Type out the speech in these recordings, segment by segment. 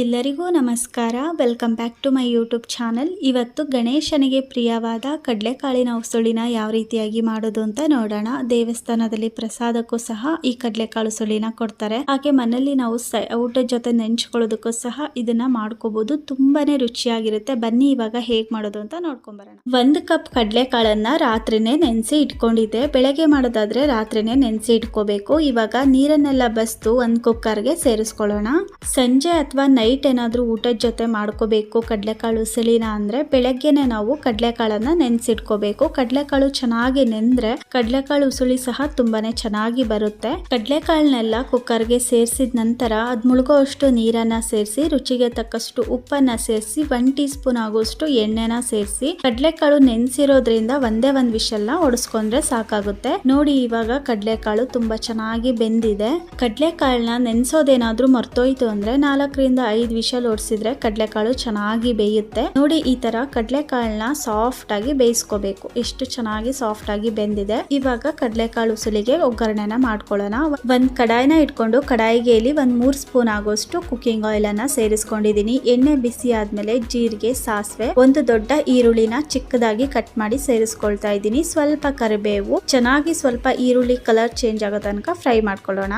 ಎಲ್ಲರಿಗೂ ನಮಸ್ಕಾರ. Welcome back to my YouTube channel ಇವತ್ತು ಗಣೇಶನಿಗೆ ಪ್ರಿಯವಾದ ಕಡಲೆಕಾಳಿನ ಉಸುಳಿನ ಯಾವ ರೀತಿಯಾಗಿ ಮಾಡೋದು ಅಂತ ನೋಡೋಣ. ದೇವಸ್ಥಾನದಲ್ಲಿ ಪ್ರಸಾದಕ್ಕೂ ಸಹ ಈ ಕಡಲೆಕಾಳು ಸುಳಿನ ಕೊಡ್ತಾರೆ. ಹಾಗೆ ಮನೆಯಲ್ಲಿ ನಾವು ಊಟದ ಜೊತೆ ನೆಂಚ್ಕೊಳ್ಳೋದಕ್ಕೂ ಸಹ ಇದನ್ನ ಮಾಡ್ಕೋಬಹುದು ತುಂಬಾನೇ ರುಚಿಯಾಗಿರುತ್ತೆ. ಬನ್ನಿ ಇವಾಗ ಹೇಗ್ ಮಾಡೋದು ಅಂತ ನೋಡ್ಕೊಂಬರೋಣ. ಒಂದು ಕಪ್ ಕಡಲೆಕಾಳನ್ನ ರಾತ್ರಿನೇ ನೆನೆಸಿ ಇಟ್ಕೊಂಡಿದ್ದೆ. ಬೆಳಗ್ಗೆ ಮಾಡೋದಾದ್ರೆ ರಾತ್ರಿನೇ ನೆನೆಸಿ ಇಟ್ಕೋಬೇಕು. ಇವಾಗ ನೀರನ್ನೆಲ್ಲ ಬಸ್ತು ಒಂದ್ ಕುಕ್ಕರ್ಗೆ ಸೇರಿಸ್ಕೊಳ್ಳೋಣ. ಸಂಜೆ ಅಥವಾ ನೈಟ್ ಏನಾದರೂ ಊಟದ ಜೊತೆ ಮಾಡ್ಕೋಬೇಕು, ಕಡಲೆಕಾಳು ಉಸಳಿನ ಅಂದ್ರೆ ಬೆಳಗ್ಗೆನೆ ನಾವು ಕಡಲೆಕಾಳನ್ನು ನೆನೆಸಿಟ್ಕೋಬೇಕು. ಕಡಲೆಕಾಳು ಚೆನ್ನಾಗಿ ನೆಂದ್ರೆ ಕಡಲೆಕಾಳು ಉಸುಳಿ ಸಹ ತುಂಬಾನೇ ಚೆನ್ನಾಗಿ ಬರುತ್ತೆ. ಕಡಲೆಕಾಳನ್ನೆಲ್ಲ ಕುಕ್ಕರ್ಗೆ ಸೇರಿಸಿದ ನಂತರ ಅದು ಮುಳುಗೋ ಅಷ್ಟು ನೀರನ್ನ ಸೇರಿಸಿ, ರುಚಿಗೆ ತಕ್ಕಷ್ಟು ಉಪ್ಪನ್ನ ಸೇರಿಸಿ ಒನ್ ಟೀ ಸ್ಪೂನ್ ಆಗುವಷ್ಟು ಎಣ್ಣೆನ ಸೇರಿಸಿ, ಕಡಲೆಕಾಳು ನೆನೆಸಿರೋದ್ರಿಂದ ಒಂದೇ ಒಂದು ವಿಷಲ್ನ ಒಡಿಸ್ಕೊಂಡ್ರೆ ಸಾಕಾಗುತ್ತೆ. ನೋಡಿ ಇವಾಗ ಕಡಲೆಕಾಳು ತುಂಬಾ ಚೆನ್ನಾಗಿ ಬೆಂದಿದೆ. ಕಡಲೆಕಾಳನ್ನ ನೆನೆಸೋದೇನಾದ್ರೂ ಮರ್ತೋಯ್ತು ಅಂದ್ರೆ ನಾಲ್ಕರಿಂದ ಐದು ವಿಷಲ್ ಓಡಿಸಿದ್ರೆ ಕಡಲೆಕಾಳು ಚೆನ್ನಾಗಿ ಬೇಯುತ್ತೆ. ನೋಡಿ ಈ ತರ ಕಡಲೆಕಾಳನ್ನ ಸಾಫ್ಟ್ ಆಗಿ ಬೇಯಿಸ್ಕೋಬೇಕು. ಎಷ್ಟು ಚೆನ್ನಾಗಿ ಸಾಫ್ಟ್ ಆಗಿ ಬೆಂದಿದೆ. ಇವಾಗ ಕಡಲೆಕಾಳು ಉಸುಲಿಗೆ ಒಗ್ಗರಣೆನ ಮಾಡ್ಕೊಳ್ಳೋಣ. ಒಂದ್ ಕಡಾಯಿನ ಇಟ್ಕೊಂಡು ಕಡಾಯಿಗೆ ಇಲ್ಲಿ ಒಂದ್ ಮೂರ್ ಸ್ಪೂನ್ ಆಗೋಷ್ಟು ಕುಕಿಂಗ್ ಆಯಿಲ್ ಅನ್ನ ಸೇರಿಸ್ಕೊಂಡಿದೀನಿ ಎಣ್ಣೆ ಬಿಸಿ ಆದ್ಮೇಲೆ ಜೀರಿಗೆ, ಸಾಸಿವೆ, ಒಂದು ದೊಡ್ಡ ಈರುಳ್ಳಿನ ಚಿಕ್ಕದಾಗಿ ಕಟ್ ಮಾಡಿ ಸೇರಿಸ್ಕೊಳ್ತಾ ಇದ್ದೀನಿ. ಸ್ವಲ್ಪ ಕರಿಬೇವು. ಚೆನ್ನಾಗಿ ಸ್ವಲ್ಪ ಈರುಳ್ಳಿ ಕಲರ್ ಚೇಂಜ್ ಆಗೋ ತನಕ ಫ್ರೈ ಮಾಡ್ಕೊಳ್ಳೋಣ.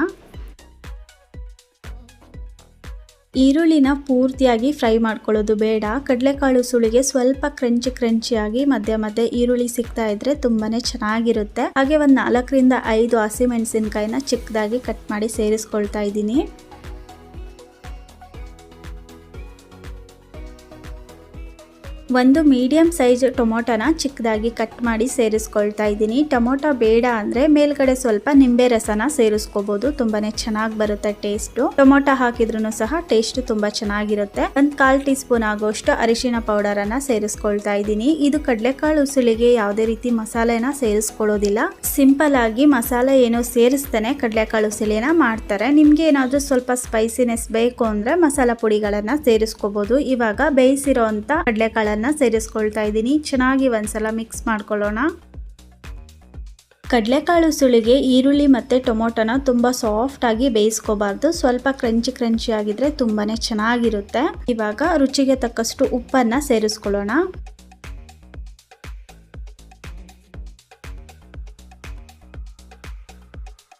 ಈರುಳ್ಳಿನ ಪೂರ್ತಿಯಾಗಿ ಫ್ರೈ ಮಾಡ್ಕೊಳ್ಳೋದು ಬೇಡ. ಕಡಲೆಕಾಳು ಸುಳಿಗೆ ಸ್ವಲ್ಪ ಕ್ರಂಚಿ ಕ್ರಂಚಿಯಾಗಿ ಮಧ್ಯ ಮಧ್ಯೆ ಈರುಳ್ಳಿ ಸಿಗ್ತಾ ಇದ್ರೆ ತುಂಬಾನೇ ಚೆನ್ನಾಗಿರುತ್ತೆ. ಹಾಗೆ ಒಂದ್ ನಾಲ್ಕರಿಂದ ಐದು ಹಸಿಮೆಣಸಿನಕಾಯಿನ ಚಿಕ್ಕದಾಗಿ ಕಟ್ ಮಾಡಿ ಸೇರಿಸ್ಕೊಳ್ತಾ ಇದ್ದೀನಿ. ಒಂದು ಮೀಡಿಯಂ ಸೈಜ್ ಟೊಮೊಟೊನ ಚಿಕ್ಕದಾಗಿ ಕಟ್ ಮಾಡಿ ಸೇರಿಸ್ಕೊಳ್ತಾ ಇದ್ದೀನಿ. ಟೊಮೊಟೊ ಬೇಡ ಅಂದ್ರೆ ಮೇಲ್ಗಡೆ ಸ್ವಲ್ಪ ನಿಂಬೆ ರಸನ ಸೇರಿಸ್ಕೋಬಹುದು ತುಂಬಾನೇ ಚೆನ್ನಾಗಿ ಬರುತ್ತೆ ಟೇಸ್ಟ್ ಟೊಮೊಟೊ ಹಾಕಿದ್ರು ಸಹ ಟೇಸ್ಟ್ ತುಂಬಾ ಚೆನ್ನಾಗಿರುತ್ತೆ. ಒಂದ್ ಕಾಲ್ ಟೀ ಸ್ಪೂನ್ ಆಗೋಷ್ಟು ಅರಿಶಿನ ಪೌಡರ್ ಅನ್ನ ಸೇರಿಸ್ಕೊಳ್ತಾ ಇದ್ದೀನಿ. ಇದು ಕಡಲೆಕಾಳು ಉಸುಳಿಗೆ ಯಾವುದೇ ರೀತಿ ಮಸಾಲೆನ ಸೇರಿಸ್ಕೊಳ್ಳೋದಿಲ್ಲ. ಸಿಂಪಲ್ ಆಗಿ ಮಸಾಲೆ ಏನು ಸೇರಿಸ್ತಾನೆ ಕಡಲೆಕಾಳು ಉಸುಳಿನ ಮಾಡ್ತಾರೆ. ನಿಮ್ಗೆ ಏನಾದ್ರೂ ಸ್ವಲ್ಪ ಸ್ಪೈಸಿನೆಸ್ ಬೇಕು ಅಂದ್ರೆ ಮಸಾಲಾ ಪುಡಿಗಳನ್ನ ಸೇರಿಸ್ಕೋಬಹುದು ಇವಾಗ ಬೇಯಿಸಿರೋ ಅಂತ ಕಡಲೆಕಾಳನ್ನ ಸೇರಿಸ್ಕೊಳ್ತಾ ಇದ್ದೀನಿ. ಚೆನ್ನಾಗಿ ಒಂದ್ಸಲ ಮಿಕ್ಸ್ ಮಾಡ್ಕೊಳ್ಳೋಣ. ಕಡಲೆಕಾಳು ಸುಳಿಗೆ ಈರುಳ್ಳಿ ಮತ್ತು ಟೊಮೊಟೊನ ತುಂಬ ಸಾಫ್ಟ್ ಆಗಿ ಬೇಯಿಸ್ಕೋಬಾರ್ದು. ಸ್ವಲ್ಪ ಕ್ರಂಚಿ ಕ್ರಂಚಿ ಆಗಿದ್ರೆ ತುಂಬಾನೇ ಚೆನ್ನಾಗಿರುತ್ತೆ. ಇವಾಗ ರುಚಿಗೆ ತಕ್ಕಷ್ಟು ಉಪ್ಪನ್ನ ಸೇರಿಸ್ಕೊಳ್ಳೋಣ.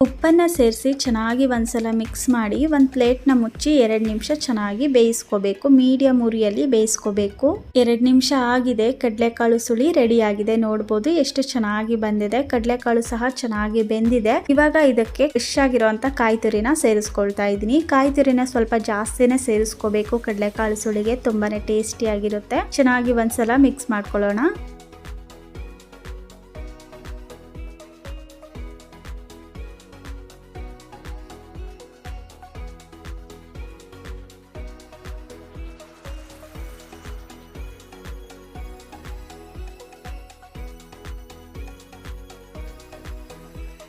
ಉಪ್ಪನ್ನ ಸೇರಿಸಿ ಚೆನ್ನಾಗಿ ಒಂದ್ಸಲ ಮಿಕ್ಸ್ ಮಾಡಿ ಒಂದು ಪ್ಲೇಟ್ನ ಮುಚ್ಚಿ ಎರಡು ನಿಮಿಷ ಚೆನ್ನಾಗಿ ಬೇಯಿಸ್ಕೋಬೇಕು. ಮೀಡಿಯಂ ಉರಿಯಲ್ಲಿ ಬೇಯಿಸ್ಕೋಬೇಕು. ಎರಡು ನಿಮಿಷ ಆಗಿದೆ, ಕಡಲೆಕಾಳು ಸುಳಿ ರೆಡಿ ಆಗಿದೆ. ನೋಡ್ಬೋದು ಎಷ್ಟು ಚೆನ್ನಾಗಿ ಬಂದಿದೆ. ಕಡಲೆಕಾಳು ಸಹ ಚೆನ್ನಾಗಿ ಬೆಂದಿದೆ. ಇವಾಗ ಇದಕ್ಕೆ ಫ್ರೆಶ್ ಆಗಿರುವಂತ ಕಾಯಿ ತುರಿನ ಸೇರಿಸ್ಕೊಳ್ತಾ ಇದ್ದೀನಿ. ಕಾಯಿ ತುರಿನ ಸ್ವಲ್ಪ ಜಾಸ್ತಿನೇ ಸೇರಿಸ್ಕೋಬೇಕು. ಕಡಲೆಕಾಳು ಸುಳಿಗೆ ತುಂಬಾನೇ ಟೇಸ್ಟಿ ಆಗಿರುತ್ತೆ. ಚೆನ್ನಾಗಿ ಒಂದ್ಸಲ ಮಿಕ್ಸ್ ಮಾಡ್ಕೊಳ್ಳೋಣ.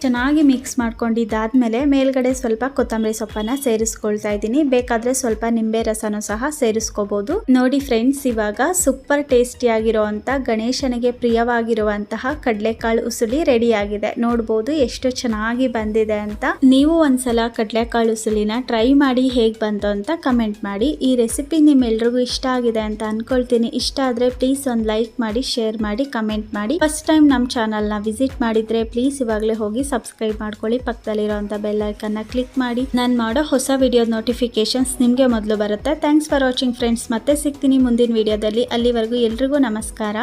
ಚೆನ್ನಾಗಿ ಮಿಕ್ಸ್ ಮಾಡ್ಕೊಂಡಿದ್ದಾದ್ಮೇಲೆ ಮೇಲ್ಗಡೆ ಸ್ವಲ್ಪ ಕೊತ್ತಂಬರಿ ಸೊಪ್ಪನ್ನ ಸೇರಿಸ್ಕೊಳ್ತಾ ಇದ್ದೀನಿ. ಬೇಕಾದ್ರೆ ಸ್ವಲ್ಪ ನಿಂಬೆ ರಸನೂ ಸಹ ಸೇರಿಸ್ಕೋಬಹುದು ನೋಡಿ ಫ್ರೆಂಡ್ಸ್, ಇವಾಗ ಸೂಪರ್ ಟೇಸ್ಟಿ ಆಗಿರುವಂತಹ ಗಣೇಶನಿಗೆ ಪ್ರಿಯವಾಗಿರುವಂತಹ ಕಡಲೆಕಾಳು ಉಸುಲಿ ರೆಡಿ ಆಗಿದೆ ನೋಡ್ಬೋದು ಎಷ್ಟು ಚೆನ್ನಾಗಿ ಬಂದಿದೆ ಅಂತ. ನೀವು ಒಂದ್ಸಲ ಕಡಲೆಕಾಳು ಉಸುಳಿನ ಟ್ರೈ ಮಾಡಿ ಹೇಗ್ ಬಂತು ಅಂತ ಕಮೆಂಟ್ ಮಾಡಿ. ಈ ರೆಸಿಪಿ ನಿಮ್ಮೆಲ್ರಿಗೂ ಇಷ್ಟ ಆಗಿದೆ ಅಂತ ಅನ್ಕೊಳ್ತೀನಿ. ಇಷ್ಟ ಆದ್ರೆ ಪ್ಲೀಸ್ ಒಂದು ಲೈಕ್ ಮಾಡಿ, ಶೇರ್ ಮಾಡಿ, ಕಮೆಂಟ್ ಮಾಡಿ. ಫಸ್ಟ್ ಟೈಮ್ ನಮ್ಮ ಚಾನಲ್ನ ವಿಸಿಟ್ ಮಾಡಿದ್ರೆ ಪ್ಲೀಸ್ ಇವಾಗಲೇ ಹೋಗಿ ಸಬ್ಸ್ಕ್ರೈಬ್ ಮಾಡ್ಕೊಳ್ಳಿ. ಪಕ್ಕದಲ್ಲಿರೋಂಥ ಬೆಲ್ ಐಕನ್ನ ಕ್ಲಿಕ್ ಮಾಡಿ. ನಾನು ಮಾಡೋ ಹೊಸ ವಿಡಿಯೋ ನೋಟಿಫಿಕೇಶನ್ಸ್ ನಿಮಗೆ ಮೊದಲು ಬರುತ್ತೆ. ಥ್ಯಾಂಕ್ಸ್ ಫಾರ್ ವಾಚಿಂಗ್ ಫ್ರೆಂಡ್ಸ್ ಮತ್ತೆ ಸಿಗ್ತೀನಿ ಮುಂದಿನ ವಿಡಿಯೋದಲ್ಲಿ ಅಲ್ಲಿವರೆಗೂ ಎಲ್ರಿಗೂ ನಮಸ್ಕಾರ.